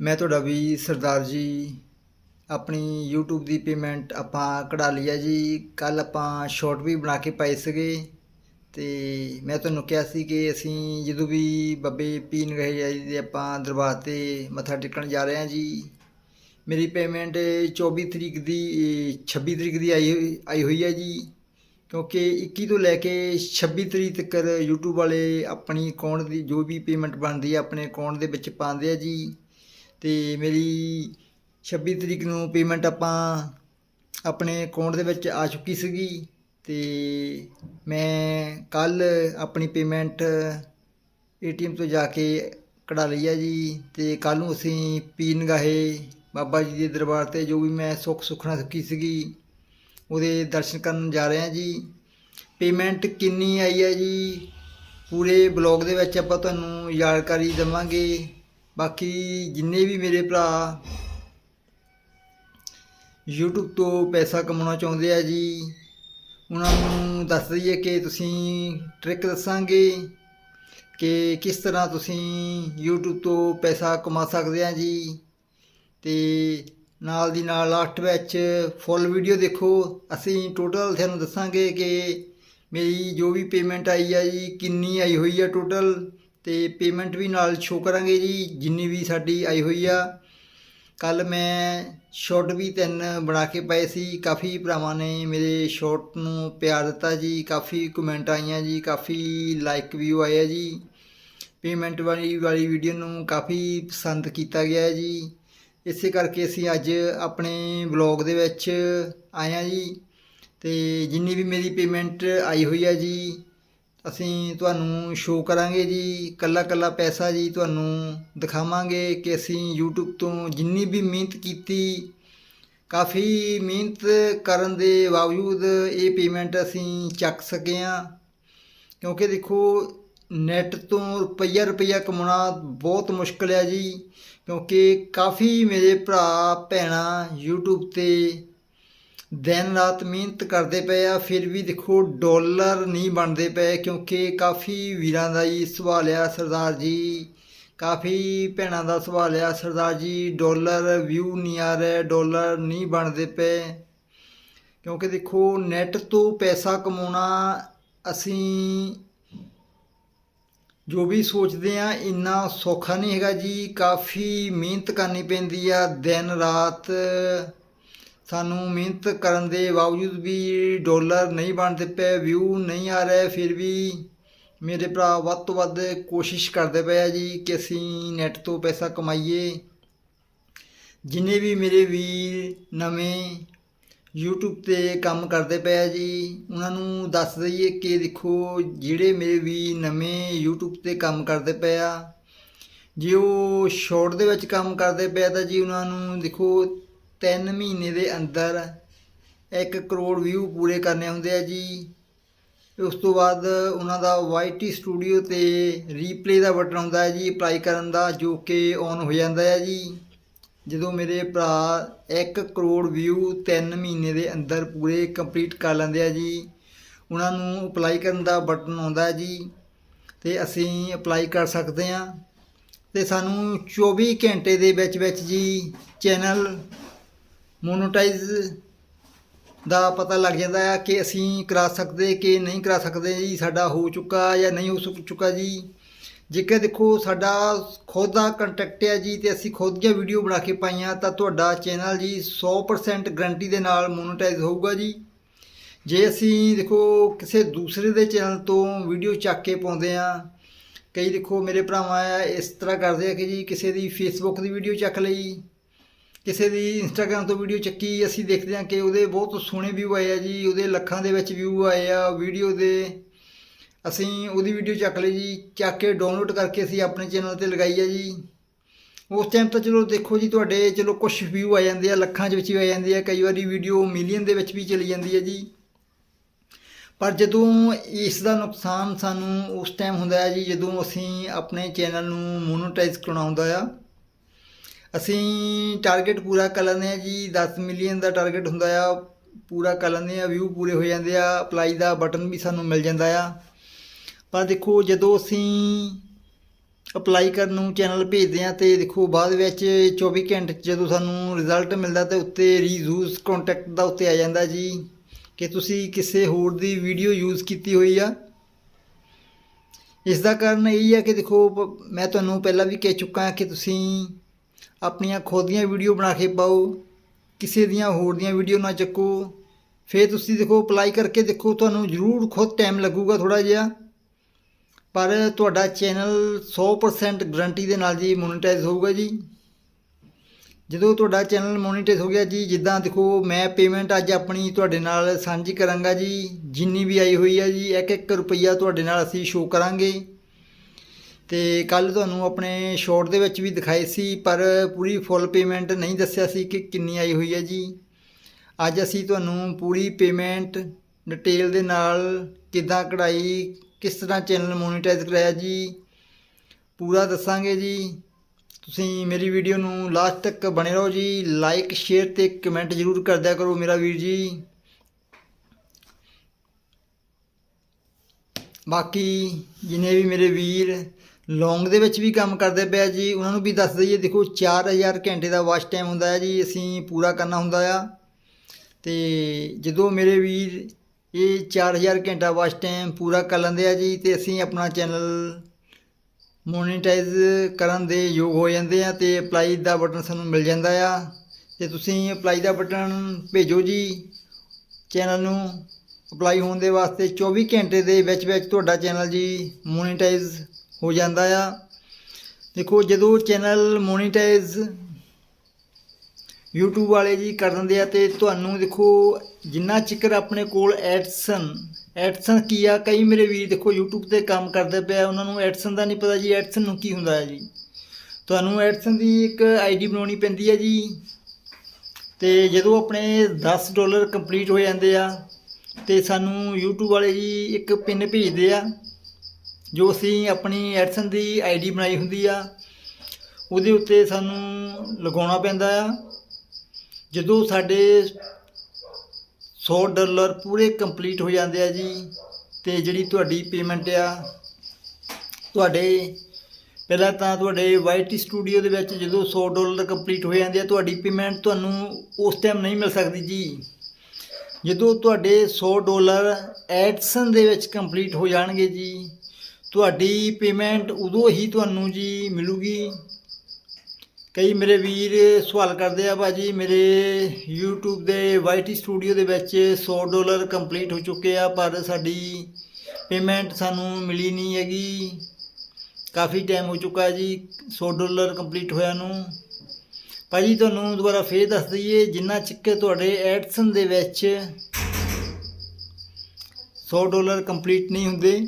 ਮੈਂ ਤੁਹਾਡਾ ਵੀ ਸਰਦਾਰ ਜੀ, ਆਪਣੀ YouTube ਦੀ ਪੇਮੈਂਟ ਆਪਾਂ ਕਢਾ ਲਈ ਹੈ ਜੀ। ਕੱਲ ਆਪਾਂ ਸ਼ਾਰਟ ਵੀ ਬਣਾ ਕੇ ਪਾਏ ਸੀਗੇ ਤੇ ਮੈਂ ਤੁਹਾਨੂੰ ਕਿਹਾ ਸੀ ਕਿ ਅਸੀਂ ਜਦੋਂ ਵੀ ਬੱਬੇ ਪੀਣ ਗਏ ਆ ਜੀ ਤੇ ਆਪਾਂ ਦਰਬਾਰ ਤੇ ਮੱਥਾ ਟੇਕਣ ਜਾ ਰਹੇ ਹਾਂ ਜੀ। ਮੇਰੀ ਪੇਮੈਂਟ 24 ਤਰੀਕ ਦੀ ਇਹ 26 ਤਰੀਕ ਦੀ ਆਈ ਹੋਈ- ਆਈ ਹੋਈ ਹੈ ਜੀ। ਕਿਉਂਕਿ 21 ਤੋਂ ਲੈ ਕੇ 26 ਤਰੀਕ ਤੱਕ YouTube ਵਾਲੇ ਆਪਣੀ ਅਕਾਊਂਟ ਦੀ ਜੋ ਵੀ ਪੇਮੈਂਟ ਬਣਦੀ ਹੈ ਆਪਣੇ ਅਕਾਊਂਟ ਦੇ ਵਿੱਚ ਪਾਉਂਦੇ ਆ ਜੀ। ਤੇ ਮੇਰੀ 26 ਤਰੀਕ ਨੂੰ ਪੇਮੈਂਟ ਆਪਾਂ ਆਪਣੇ ਅਕਾਊਂਟ ਦੇ ਵਿੱਚ ਆ ਚੁੱਕੀ ਸੀਗੀ ਤੇ ਮੈਂ ਕੱਲ ਆਪਣੀ ਪੇਮੈਂਟ ਏਟੀਐਮ ਤੋਂ ਜਾ ਕੇ ਕਢਾ ਲਈ ਆ ਜੀ ਤੇ ਕੱਲ ਨੂੰ ਅਸੀਂ ਪੀਣ ਬਾਬਾ ਜੀ ਦੇ ਦਰਬਾਰ ਤੇ ਜੋ ਵੀ ਮੈਂ ਸੁੱਖ ਸੁਖਣਾ ਸਕੀ ਸੀਗੀ, ਉਹਦੇ ਦਰਸ਼ਨ ਕਰਨ ਜਾ ਰਹੇ ਹਾਂ ਜੀ। ਪੇਮੈਂਟ ਕਿੰਨੀ ਆਈ ਹੈ ਜੀ? ਪੂਰੇ ਬਲੌਗ ਦੇ ਵਿੱਚ ਆਪਾਂ ਤੁਹਾਨੂੰ ਜਾਣਕਾਰੀ ਦੇਵਾਂਗੇ। ਬਾਕੀ ਜਿੰਨੇ ਵੀ ਮੇਰੇ ਭਰਾ YouTube ਤੋਂ ਪੈਸਾ ਕਮਾਉਣਾ ਚਾਹੁੰਦੇ ਆ ਜੀ, ਉਹਨਾਂ ਨੂੰ ਦੱਸ ਦਈਏ ਕਿ ਤੁਸੀਂ ਟ੍ਰਿਕ ਦੱਸਾਂਗੇ ਕਿ ਕਿਸ ਤਰ੍ਹਾਂ ਤੁਸੀਂ YouTube ਤੋਂ ਪੈਸਾ ਕਮਾ ਸਕਦੇ ਆ ਜੀ। ਤੇ ਨਾਲ ਦੀ ਨਾਲ ਲਾਸਟ ਵਿੱਚ ਫੁੱਲ ਵੀਡੀਓ ਦੇਖੋ, ਅਸੀਂ ਟੋਟਲ ਤੁਹਾਨੂੰ ਦੱਸਾਂਗੇ ਕਿ ਮੇਰੀ ਜੋ ਵੀ ਪੇਮੈਂਟ ਆਈ ਆ ਜੀ, ਕਿੰਨੀ ਆਈ ਹੋਈ ਆ ਟੋਟਲ ਤੇ ਪੇਮੈਂਟ ਵੀ ਨਾਲ ਸ਼ੋ ਕਰਾਂਗੇ ਜੀ, ਜਿੰਨੀ ਵੀ ਸਾਡੀ ਆਈ ਹੋਈ ਆ। ਕੱਲ ਮੈਂ ਸ਼ਾਰਟ ਵੀ ਤਿੰਨ ਬਣਾ ਕੇ ਪਏ ਸੀ। ਕਾਫੀ ਭਰਾਵਾਂ ਨੇ ਮੇਰੇ ਸ਼ਾਰਟ ਨੂੰ ਪਿਆਰ ਦਿੱਤਾ ਜੀ। ਕਾਫੀ ਕਮੈਂਟ ਆਈਆਂ ਜੀ, ਕਾਫੀ ਲਾਈਕ ਵੀ ਆਏ ਜੀ। ਪੇਮੈਂਟ ਵਾਲੀ ਵਾਲੀ ਵੀਡੀਓ ਨੂੰ ਕਾਫੀ ਪਸੰਦ ਕੀਤਾ ਗਿਆ ਜੀ। ਇਸੇ ਕਰਕੇ ਅਸੀਂ ਅੱਜ ਆਪਣੇ ਵਲੌਗ ਦੇ ਵਿੱਚ ਆਏ ਹਾਂ ਜੀ। ਤੇ ਜਿੰਨੀ ਵੀ ਮੇਰੀ ਪੇਮੈਂਟ ਆਈ ਹੋਈ ਆ ਜੀ ਅਸੀਂ ਤੁਹਾਨੂੰ ਸ਼ੋਅ ਕਰਾਂਗੇ ਜੀ ਕੱਲਾ ਕੱਲਾ ਪੈਸਾ ਜੀ ਤੁਹਾਨੂੰ ਦਿਖਾਵਾਂਗੇ ਕਿ ਅਸੀਂ YouTube ਤੋਂ ਜਿੰਨੀ ਵੀ ਮਿਹਨਤ ਕੀਤੀ, ਕਾਫੀ ਮਿਹਨਤ ਕਰਨ ਦੇ ਬਾਵਜੂਦ ਇਹ ਪੇਮੈਂਟ ਅਸੀਂ ਚੱਕ ਸਕੇ ਹਾਂ। ਕਿਉਂਕਿ ਦੇਖੋ ਨੈਟ ਤੋਂ ਰੁਪਈਆ ਰੁਪਈਆ ਕਮਾਉਣਾ ਬਹੁਤ ਮੁਸ਼ਕਲ ਹੈ ਜੀ, ਕਿਉਂਕਿ ਕਾਫੀ ਮੇਰੇ ਭਰਾ, ਭੈਣਾਂ YouTube ਤੇ ਦਿਨ ਰਾਤ ਮਿਹਨਤ ਕਰਦੇ ਪਏ ਆ, ਫਿਰ ਵੀ ਦੇਖੋ ਡਾਲਰ ਨਹੀਂ ਬਣਦੇ ਪਏ ਕਿਉਂਕਿ ਕਾਫੀ ਵੀਰਾਂ ਦਾ ਹੀ ਸਵਾਲ ਆ ਸਰਦਾਰ ਜੀ। ਕਾਫੀ ਭੈਣਾਂ ਦਾ ਸਵਾਲ ਆ ਸਰਦਾਰ ਜੀ, ਡਾਲਰ ਵਿਊ ਨਹੀਂ ਆ ਰਿਹਾ, ਡਾਲਰ ਨਹੀਂ ਬਣਦੇ ਪਏ। ਕਿਉਂਕਿ ਦੇਖੋ ਨੈਟ ਤੋਂ ਪੈਸਾ ਕਮਾਉਣਾ ਅਸੀਂ ਜੋ ਵੀ ਸੋਚਦੇ ਆ, ਇੰਨਾ ਸੌਖਾ ਨਹੀਂ ਹੈਗਾ ਜੀ। ਕਾਫੀ ਮਿਹਨਤ ਕਰਨੀ ਪੈਂਦੀ ਆ ਦਿਨ ਰਾਤ। ਸਾਨੂੰ ਮਿਹਨਤ ਕਰਨ ਦੇ ਬਾਵਜੂਦ ਵੀ ਡਾਲਰ ਨਹੀਂ ਬਣਦੇ ਪਏ ਵਿਊ ਨਹੀਂ ਆ ਰਿਹਾ, ਫਿਰ ਵੀ ਮੇਰੇ ਭਰਾ ਵੱਧ ਤੋਂ ਵੱਧ ਕੋਸ਼ਿਸ਼ ਕਰਦੇ ਪਏ ਆ ਜੀ ਕਿ ਅਸੀਂ ਨੈਟ ਤੋਂ ਪੈਸਾ ਕਮਾਈਏ। ਜਿੰਨੇ ਵੀ ਮੇਰੇ ਵੀਰ ਨਵੇਂ YouTube ਤੇ ਕੰਮ ਕਰਦੇ ਪਏ ਆ ਜੀ, ਉਹਨਾਂ ਨੂੰ ਦੱਸ ਦਈਏ ਕਿ ਦੇਖੋ, ਜਿਹੜੇ ਮੇਰੇ ਵੀ ਨਵੇਂ YouTube ਤੇ ਕੰਮ ਕਰਦੇ ਪਏ ਆ, ਜੇ ਉਹ ਸ਼ਾਰਟ ਦੇ ਵਿੱਚ ਕੰਮ ਕਰਦੇ ਪਏ ਤਾਂ ਜੀ ਉਹਨਾਂ ਨੂੰ ਦੇਖੋ 3 ਮਹੀਨੇ ਦੇ ਅੰਦਰ 1 ਕਰੋੜ ਵਿਊ ਪੂਰੇ ਕਰਨੇ ਹੁੰਦੇ ਆ ਜੀ। ਉਸ ਤੋਂ ਬਾਅਦ ਉਹਨਾਂ ਦਾ YT ਸਟੂਡੀਓ ਤੇ ਰੀਪਲੇ ਦਾ ਬਟਨ ਹੁੰਦਾ ਹੈ ਜੀ ਅਪਲਾਈ ਕਰਨ ਦਾ, ਜੋ ਕਿ ਔਨ ਹੋ ਜਾਂਦਾ ਹੈ ਜੀ। ਜਦੋਂ ਮੇਰੇ ਭਰਾ 1 ਕਰੋੜ ਵਿਊ 3 ਮਹੀਨੇ ਦੇ ਅੰਦਰ ਪੂਰੇ ਕੰਪਲੀਟ ਕਰ ਲੈਂਦੇ ਆ ਜੀ। ਉਹਨਾਂ ਨੂੰ ਅਪਲਾਈ ਕਰਨ ਦਾ ਬਟਨ ਆਉਂਦਾ ਹੈ ਜੀ ਤੇ ਅਸੀਂ ਅਪਲਾਈ ਕਰ ਸਕਦੇ ਹਾਂ। ਤੇ ਸਾਨੂੰ 24 ਘੰਟੇ ਦੇ ਵਿੱਚ ਵਿੱਚ ਜੀ ਚੈਨਲ ਮੋਨੋਟਾਈਜ਼ ਦਾ ਪਤਾ ਲੱਗ ਜਾਂਦਾ ਹੈ ਕਿ ਅਸੀਂ ਕਰਾ ਸਕਦੇ, ਕਿ ਨਹੀਂ ਕਰਾ ਸਕਦੇ ਜੀ, ਸਾਡਾ ਹੋ ਚੁੱਕਾ ਜਾਂ ਨਹੀਂ ਹੋ ਚੁੱਕਾ ਜੀ। ਜੇਕਰ ਦੇਖੋ ਸਾਡਾ ਖੁਦ ਦਾ ਕੰਟੈਕਟ ਹੈ ਜੀ ਤੇ ਅਸੀਂ ਖੁਦ ਦੀਆਂ ਵੀਡੀਓ ਬਣਾ ਕੇ ਪਾਈਆਂ, ਤਾਂ ਤੁਹਾਡਾ ਚੈਨਲ ਜੀ 100% ਗਰੰਟੀ ਦੇ ਨਾਲ ਮੋਨੋਟਾਈਜ਼ ਹੋਊਗਾ ਜੀ। ਜੇ ਅਸੀਂ ਦੇਖੋ ਕਿਸੇ ਦੂਸਰੇ ਦੇ ਚੈਨਲ ਤੋਂ ਵੀਡੀਓ ਚੱਕ ਕੇ ਪਾਉਂਦੇ ਆ ਕਈ ਦੇਖੋ ਮੇਰੇ ਭਰਾਵਾਂ ਆ ਇਸ ਤਰ੍ਹਾਂ ਕਰਦੇ ਆ ਕਿ ਜੀ ਕਿਸੇ ਦੀ ਫੇਸਬੁੱਕ ਦੀ ਵੀਡੀਓ ਚੱਕ ਲਈ ਕਿਸੇ ਦੀ ਇੰਸਟਾਗ੍ਰam ਤੋਂ ਵੀਡੀਓ ਚੱਕੀ, ਅਸੀਂ ਦੇਖਦੇ ਹਾਂ ਕਿ ਉਹਦੇ ਬਹੁਤ ਸੋਹਣੇ ਵਿਊ ਆਏ ਆ ਜੀ, ਉਹਦੇ ਲੱਖਾਂ ਦੇ ਵਿੱਚ ਵਿਊ ਆਏ ਆ ਵੀਡੀਓ ਦੇ। ਅਸੀਂ ਉਹਦੀ ਵੀਡੀਓ ਚੱਕ ਲਈ ਜੀ, ਚੱਕ ਕੇ ਡਾਊਨਲੋਡ ਕਰਕੇ ਅਸੀਂ ਆਪਣੇ ਚੈਨਲ ਤੇ ਲਗਾਈ ਆ ਜੀ। ਉਸ ਟਾਈਮ ਤਾਂ ਚਲੋ ਦੇਖੋ ਜੀ, ਤੁਹਾਡੇ ਚਲੋ ਕੁਝ ਵਿਊ ਆ ਜਾਂਦੇ ਆ, ਲੱਖਾਂ ਦੇ ਵਿੱਚ ਵੀ ਆ ਜਾਂਦੇ ਆ, ਕਈ ਵਾਰੀ ਵੀਡੀਓ ਮਿਲੀਅਨ ਦੇ ਵਿੱਚ ਵੀ ਚਲੀ ਜਾਂਦੀ ਹੈ ਜੀ। ਪਰ ਜਦੋਂ ਇਸ ਦਾ ਨੁਕਸਾਨ ਸਾਨੂੰ ਉਸ ਟਾਈਮ ਹੁੰਦਾ ਹੈ ਜੀ, ਜਦੋਂ ਅਸੀਂ ਆਪਣੇ ਚੈਨਲ ਨੂੰ ਮੋਨੋਟਾਈਜ਼ ਕਰਾਉਣਾ ਹੁੰਦਾ ਆ ਅਸੀਂ ਟਾਰਗੇਟ ਪੂਰਾ ਕਰ ਲੈਂਦੇ ਆ ਜੀ 10 ਮਿਲੀਅਨ ਦਾ ਟਾਰਗੇਟ ਹੁੰਦਾ ਆ, ਪੂਰਾ ਕਰ ਲੈਂਦੇ ਆ ਵਿਊ ਪੂਰੇ ਹੋ ਜਾਂਦੇ ਆ ਅਪਲਾਈ ਦਾ ਬਟਨ ਵੀ ਸਾਨੂੰ ਮਿਲ ਜਾਂਦਾ ਆ। ਪਰ ਦੇਖੋ, ਜਦੋਂ ਅਸੀਂ ਅਪਲਾਈ ਕਰਨ ਨੂੰ ਚੈਨਲ ਭੇਜਦੇ ਆ ਤੇ ਦੇਖੋ, ਬਾਅਦ ਵਿੱਚ 24 ਘੰਟੇ 'ਚ ਜਦੋਂ ਸਾਨੂੰ ਰਿਜ਼ਲਟ ਮਿਲਦਾ ਤੇ ਉੱਤੇ ਰੀਯੂਜ਼ ਕੰਟੈਕਟ ਦਾ ਉੱਤੇ ਆ ਜਾਂਦਾ ਜੀ। ਕਿ ਤੁਸੀਂ ਕਿਸੇ ਹੋਰ ਦੀ ਵੀਡੀਓ ਯੂਜ਼ ਕੀਤੀ ਹੋਈ ਆ। ਇਸ ਦਾ ਕਾਰਨ ਇਹ ਹੈ ਕਿ ਦੇਖੋ, ਪ- ਮੈਂ ਤੁਹਾਨੂੰ ਪਹਿਲਾਂ ਵੀ ਕਹਿ ਚੁੱਕਾ ਹਾਂ ਕਿ ਤੁਸੀਂ ਆਪਣੀਆਂ ਖੁਦ ਦੀਆਂ ਵੀਡੀਓ ਬਣਾ ਕੇ ਪਾਓ, ਕਿਸੇ ਦੀਆਂ ਹੋਰ ਦੀਆਂ ਵੀਡੀਓ ਨਾ ਚੱਕੋ। ਫਿਰ ਤੁਸੀਂ ਦੇਖੋ ਅਪਲਾਈ ਕਰਕੇ ਦੇਖੋ, ਤੁਹਾਨੂੰ ਜ਼ਰੂਰ ਖੁਦ ਟਾਈਮ ਲੱਗੂਗਾ ਥੋੜਾ ਜਿਹਾ। ਪਰ ਤੁਹਾਡਾ ਚੈਨਲ 100% ਗਰੰਟੀ ਦੇ ਨਾਲ ਜੀ ਮੋਨੇਟਾਈਜ਼ ਹੋਊਗਾ ਜੀ। ਜਦੋਂ ਤੁਹਾਡਾ ਚੈਨਲ ਮੋਨੇਟਾਈਜ਼ ਹੋ ਗਿਆ ਜੀ, ਜਿੱਦਾਂ ਦੇਖੋ, ਮੈਂ ਪੇਮੈਂਟ ਅੱਜ ਆਪਣੀ ਤੁਹਾਡੇ ਨਾਲ ਸਾਂਝੀ ਕਰਾਂਗਾ ਜੀ। ਜਿੰਨੀ ਵੀ ਆਈ ਹੋਈ ਹੈ ਜੀ ਇੱਕ ਇੱਕ ਰੁਪਈਆ ਤੁਹਾਡੇ ਨਾਲ ਅਸੀਂ ਸ਼ੋਅ ਕਰਾਂਗੇ। ਤੇ ਕੱਲ ਤੁਹਾਨੂੰ ਆਪਣੇ ਸ਼ਾਰਟ ਦੇ ਵਿੱਚ ਵੀ ਦਿਖਾਈ ਸੀ, ਪਰ ਪੂਰੀ ਫੁੱਲ ਪੇਮੈਂਟ ਨਹੀਂ ਦੱਸਿਆ ਸੀ ਕਿ ਕਿੰਨੀ ਆਈ ਹੋਈ ਹੈ ਜੀ। ਅੱਜ ਅਸੀਂ ਤੁਹਾਨੂੰ ਪੂਰੀ ਪੇਮੈਂਟ ਡਿਟੇਲ ਦੇ ਨਾਲ ਕਿੱਦਾਂ ਕਢਾਈ, ਕਿਸ ਤਰ੍ਹਾਂ ਚੈਨਲ ਮੋਨੀਟਾਈਜ਼ ਕਰਾਇਆ ਜੀ, ਪੂਰਾ ਦੱਸਾਂਗੇ ਜੀ। ਤੁਸੀਂ ਮੇਰੀ ਵੀਡੀਓ ਨੂੰ ਲਾਸਟ ਤੱਕ ਬਣੇ ਰਹੋ ਜੀ। ਲਾਈਕ ਸ਼ੇਅਰ ਤੇ ਕਮੈਂਟ ਜ਼ਰੂਰ ਕਰਦਿਆ ਕਰੋ ਮੇਰਾ ਵੀਰ ਜੀ। ਬਾਕੀ ਜਿਨੇ ਵੀ ਮੇਰੇ ਵੀਰ ਲੌਂਗ ਦੇ ਵਿੱਚ ਵੀ ਕੰਮ ਕਰਦੇ ਪਿਆ ਜੀ, ਉਹਨਾਂ ਨੂੰ ਵੀ ਦੱਸ ਦਈਏ, ਦੇਖੋ 4000 ਘੰਟੇ ਦਾ ਵਾਚ ਟਾਈਮ ਹੁੰਦਾ ਹੈ ਜੀ, ਅਸੀਂ ਪੂਰਾ ਕਰਨਾ ਹੁੰਦਾ ਆ। ਤੇ ਜਦੋਂ ਮੇਰੇ ਵੀਰ ਇਹ 4000 ਘੰਟਾ ਵਾਚ ਟਾਈਮ ਪੂਰਾ ਕਰ ਲੈਂਦੇ ਆ ਜੀ, ਤੇ ਅਸੀਂ ਆਪਣਾ ਚੈਨਲ ਮੋਨੀਟਾਈਜ਼ ਕਰਨ ਦੇ ਯੋਗ ਹੋ ਜਾਂਦੇ ਆ, ਤੇ ਅਪਲਾਈ ਦਾ ਬਟਨ ਸਾਨੂੰ ਮਿਲ ਜਾਂਦਾ ਆ। ਤੇ ਤੁਸੀਂ ਅਪਲਾਈ ਦਾ ਬਟਨ ਭੇਜੋ ਜੀ ਚੈਨਲ ਨੂੰ ਅਪਲਾਈ ਹੋਣ ਦੇ ਵਾਸਤੇ। 24 ਘੰਟੇ ਦੇ ਵਿੱਚ ਵਿੱਚ ਤੁਹਾਡਾ ਚੈਨਲ ਜੀ ਮੋਨੀਟਾਈਜ਼ ਹੋ ਜਾਂਦਾ ਆ। ਦੇਖੋ ਜਦੋਂ ਚੈਨਲ ਮੋਨੀਟਾਈਜ਼ YouTube ਵਾਲੇ ਜੀ ਕਰ ਦਿੰਦੇ ਆ ਤੇ ਤੁਹਾਨੂੰ ਦੇਖੋ ਜਿੰਨਾ ਚਿਕਰ ਆਪਣੇ ਕੋਲ ਐਡਸਨ ਐਡਸਨ ਕੀ ਆ? ਕਈ ਮੇਰੇ ਵੀਰ ਦੇਖੋ YouTube ਤੇ ਕੰਮ ਕਰਦੇ ਪਿਆ ਉਹਨਾਂ ਨੂੰ ਐਡਸਨ ਦਾ ਨਹੀਂ ਪਤਾ ਜੀ, ਐਡਸਨ ਨੂੰ ਕੀ ਹੁੰਦਾ ਹੈ ਜੀ। ਤੁਹਾਨੂੰ ਐਡਸਨ ਦੀ ਇੱਕ ਆਈਡੀ ਬਣਾਉਣੀ ਪੈਂਦੀ ਹੈ ਜੀ ਤੇ ਜਦੋਂ ਆਪਣੇ 10 ਡਾਲਰ ਕੰਪਲੀਟ ਹੋ ਜਾਂਦੇ ਆ ਤੇ ਸਾਨੂੰ YouTube ਵਾਲੇ ਜੀ ਇੱਕ ਪਿੰਨ ਭੇਜਦੇ ਆ। ਜੋ ਅਸੀਂ ਆਪਣੀ ਐਡਸਨ ਦੀ ਆਈਡੀ ਬਣਾਈ ਹੁੰਦੀ ਆ, ਉਹਦੇ ਉੱਤੇ ਸਾਨੂੰ ਲਗਾਉਣਾ ਪੈਂਦਾ ਆ। ਜਦੋਂ ਸਾਡੇ 100 ਡਾਲਰ ਪੂਰੇ ਕੰਪਲੀਟ ਹੋ ਜਾਂਦੇ ਆ ਜੀ, ਤੇ ਜਿਹੜੀ ਤੁਹਾਡੀ ਪੇਮੈਂਟ ਆ, ਤੁਹਾਡੇ ਪਹਿਲਾਂ ਤਾਂ ਤੁਹਾਡੇ ਵਾਈਟੀ ਸਟੂਡੀਓ ਦੇ ਵਿੱਚ ਜਦੋਂ 100 ਡਾਲਰ ਕੰਪਲੀਟ ਹੋ ਜਾਂਦੇ ਆ, ਤੁਹਾਡੀ ਪੇਮੈਂਟ ਤੁਹਾਨੂੰ ਉਸ ਟਾਈਮ ਨਹੀਂ ਮਿਲ ਸਕਦੀ ਜੀ। ਜਦੋਂ ਤੁਹਾਡੇ 100 ਡਾਲਰ ਐਡਸਨ ਦੇ ਵਿੱਚ ਕੰਪਲੀਟ ਹੋ ਜਾਣਗੇ ਜੀ ਤੁਹਾਡੀ ਪੇਮੈਂਟ ਉਦੋਂ ਹੀ ਤੁਹਾਨੂੰ ਜੀ ਮਿਲੂਗੀ। ਕਈ ਮੇਰੇ ਵੀਰ ਸਵਾਲ ਕਰਦੇ ਆ ਭਾਜੀ, ਮੇਰੇ YouTube ਦੇ ਵਾਈਟੀ ਸਟੂਡੀਓ ਦੇ ਵਿੱਚ 100 ਡਾਲਰ ਕੰਪਲੀਟ ਹੋ ਚੁੱਕੇ ਆ, ਪਰ ਸਾਡੀ ਪੇਮੈਂਟ ਸਾਨੂੰ ਮਿਲੀ ਨਹੀਂ ਹੈਗੀ। ਕਾਫੀ ਟਾਈਮ ਹੋ ਚੁੱਕਾ ਜੀ 100 ਡਾਲਰ ਕੰਪਲੀਟ ਹੋਇਆ ਨੂੰ। ਭਾਜੀ, ਤੁਹਾਨੂੰ ਦੁਬਾਰਾ ਫੇਰ ਦੱਸ ਦਈਏ, ਜਿੰਨਾ ਚਿੱਕੇ ਤੁਹਾਡੇ ਐਡਸਨ ਦੇ ਵਿੱਚ 100 ਡਾਲਰ ਕੰਪਲੀਟ ਨਹੀਂ ਹੁੰਦੇ।